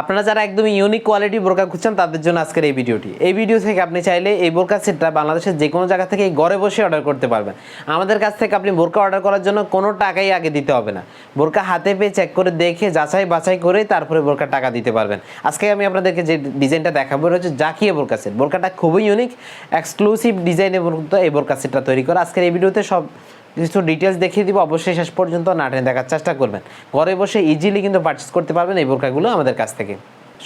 আপনারা যারা একদমই ইউনিক কোয়ালিটি বোরকা খুঁজছেন, তাদের জন্য আজকের এই ভিডিওটি। এই ভিডিও থেকে আপনি চাইলে এই বোরকা সেটটা বাংলাদেশের যে কোনো জায়গা থেকে ঘরে বসে অর্ডার করতে পারবেন। আমাদের কাছ থেকে আপনি বোরকা অর্ডার করার জন্য কোনো টাকাই আগে দিতে হবে না। বোরকা হাতে পেয়ে চেক করে দেখে, যাচাই বাছাই করে তারপরে বোরকা টাকা দিতে পারবেন। আজকে আমি আপনাদেরকে যে ডিজাইনটা দেখাবো হচ্ছে জাকিয়ে বোরকা সেট বোরকাটা খুবই ইউনিক এক্সক্লুসিভ ডিজাইনের মধ্যে এই বোরকা সেটটা তৈরি করা। আজকের এই ভিডিওতে সব কিছু ডিটেলস দেখিয়ে দিব, অবশ্যই শেষ পর্যন্ত না টেনে দেখার চেষ্টা করবেন। ঘরে বসে ইজিলি কিন্তু পারচেস করতে পারবেন এই বোরকাগুলো আমাদের কাছ থেকে।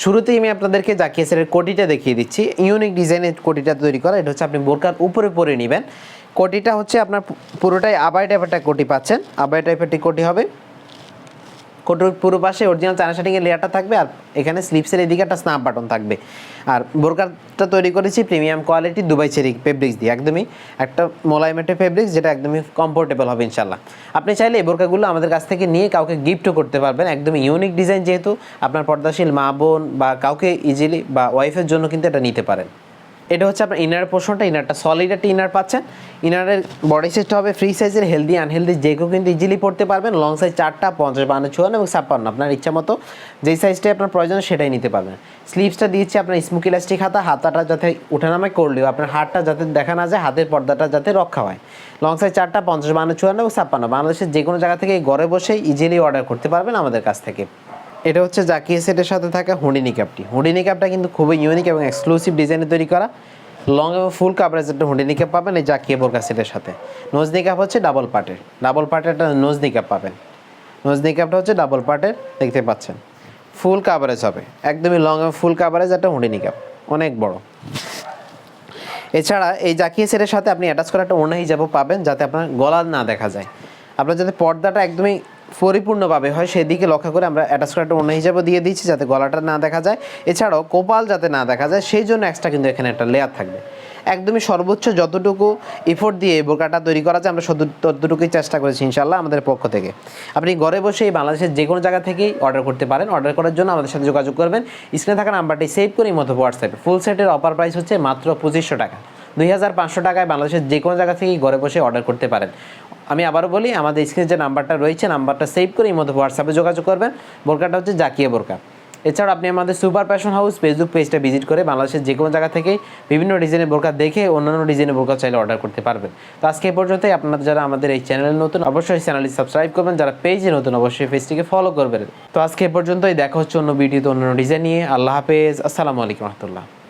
শুরুতেই আমি আপনাদেরকে জাকিয়েসের কোটিটা দেখিয়ে দিচ্ছি। ইউনিক ডিজাইনের কোটিটা তৈরি করা, এটা হচ্ছে আপনি বোরকার উপরে পরে নেবেন। কোটিটা হচ্ছে আপনার পুরোটাই আবাই টাইপের কোটি পাচ্ছেন। আবাই টাইপের কোটি হবে। কোটোর পুরো পাশে অরিজিনাল চায়না শার্টিংয়ের লেয়ারটা থাকবে আর এখানে স্লিপসের এদিকে একটা স্ন্যাপ বাটন থাকবে। আর বোরকারটা তৈরি করেছি premium quality Dubai cherry fabrics দিয়ে, একদমই একটা মোলায়েম ফেব্রিক্স যেটা একদমই কমফোর্টেবল হবে ইনশাল্লাহ আপনি চাইলে এই বোরকাগুলো আমাদের কাছ থেকে নিয়ে কাউকে গিফটও করতে পারবেন, একদমই ইউনিক ডিজাইন যেহেতু আপনার পর্দাশীল মা বোন বা কাউকে ইজিলি বা ওয়াইফের জন্য কিন্তু এটা নিতে পারেন। এটা হচ্ছে আপনার ইনার পোর্শনটা ইনারটা সলিড একটা ইনার পাচ্ছেন। ইনারের বডি সাইজটা হবে ফ্রি সাইজের হেলদি আনহেলদি যে কেউ কিন্তু ইজিলি পড়তে পারবেন। লং সাইজ চারটা, পঞ্চাশ বান্ন চুয়ান্ন এবং ছাপ্পান্ন। আপনার ইচ্ছা মতো যেই সাইজটাই আপনার প্রয়োজন সেটাই নিতে পারবেন। স্লিভসটা দিয়েছি আপনার স্মুকি ইলাস্টিক হাতা, হাতাটা যাতে উঠানামায় করলেও আপনার হাতটা যাতে দেখা না যায়, হাতের পর্দাটা যাতে রক্ষা হয়। লং সাইজ চারটা, পঞ্চাশ বান্ন চুয়ান্ন এবং ছাপ্পান্ন। বাংলাদেশের যে কোনো জায়গা থেকে ঘরে বসে ইজিলি অর্ডার করতে পারবেন আমাদের কাছ থেকে। এটা হচ্ছে জাকিয়ে সেটের সাথে থাকা হুডিনি নিকাপটি হুডি নিকাপটা কিন্তু খুবই ইউনিক এবং এক্সক্লুসিভ ডিজাইনে তৈরি করা। লং এবং ফুল কাভারেজ একটা হুডি নিকাপ পাবেন এই জাকিয়ে বোরকা সেটের সাথে। নোজ নিকাপ হচ্ছে ডাবল পার্টের ডাবল পার্টের একটা নোজ নিকাপ পাবেন। নোজ নিকাপটা হচ্ছে ডাবল পার্টের দেখতে পাচ্ছেন। ফুল কাভারেজ হবে। একদমই লং এবং ফুল কাভারেজ একটা হুডি নিকাপ অনেক বড়। এছাড়া এই জাকিয়ে সেটের সাথে আপনি অ্যাটাচ করা একটা ওড়না হিসাবও পাবেন, যাতে আপনার গলা না দেখা যায়। আপনার যাতে পর্দাটা একদমই পরিপূর্ণভাবে হয়, সেদিকে লক্ষ্য করে আমরা অ্যাটাচ করা একটা ওড়না হিসাবও দিয়ে দিচ্ছি যাতে গলাটা না দেখা যায়। এছাড়াও কোপাল যাতে না দেখা যায়, সেই জন্য এক্সট্রা কিন্তু এখানে একটা লেয়ার থাকবে। একদমই সর্বোচ্চ যতটুকু এফোর্ট দিয়ে এই বোরকাটা তৈরি করা যায়, আমরা ততটুকুই চেষ্টা করেছি ইনশাল্লাহ আমাদের পক্ষ থেকে। আপনি ঘরে বসে এই বাংলাদেশের যে কোনো জায়গা থেকেই অর্ডার করতে পারেন। অর্ডার করার জন্য আমাদের সাথে যোগাযোগ করবেন। স্ক্রিনে থাকা নাম্বারটি সেভ করে মতো হোয়াটসঅ্যাপে ফুল সেটের অফার প্রাইস হচ্ছে মাত্র পঁচিশশো টাকা। দুই হাজার পাঁচশো টাকায় বাংলাদেশের যে কোনো জায়গা থেকেই ঘরে বসে অর্ডার করতে পারেন। আমি আবারও বলি, আমাদের স্ক্রিনে যে নাম্বারটা রয়েছে, নাম্বারটা সেভ করে এই মতো হোয়াটসঅ্যাপে যোগাযোগ করবেন। বোরকাটা হচ্ছে জাকিয়ে বোরকা। এছাড়া আপনি আমাদের সুপার প্যাশন হাউস ফেসবুক পেজটা ভিজিট করে বাংলাদেশের যে কোনো জায়গা থেকে বিভিন্ন ডিজাইনের বোরকা দেখে অন্যান্য ডিজাইনের বোরকা চাইলে অর্ডার করতে পারবেন। তো আজকে এই পর্যন্তই। আপনারা যারা আমাদের এই চ্যানেলে নতুন, অবশ্যই চ্যানেলটি সাবস্ক্রাইব করবেন। যারা পেজে নতুন, অবশ্যই পেজটিকে ফলো করবেন। তো আজকে এই পর্যন্তই। দেখা হচ্ছে অন্য ভিডিওতে অন্য ডিজাইন নিয়ে। আল্লাহ হাফেজ। আসসালামু আলাইকুম রহমতুল্লাহ।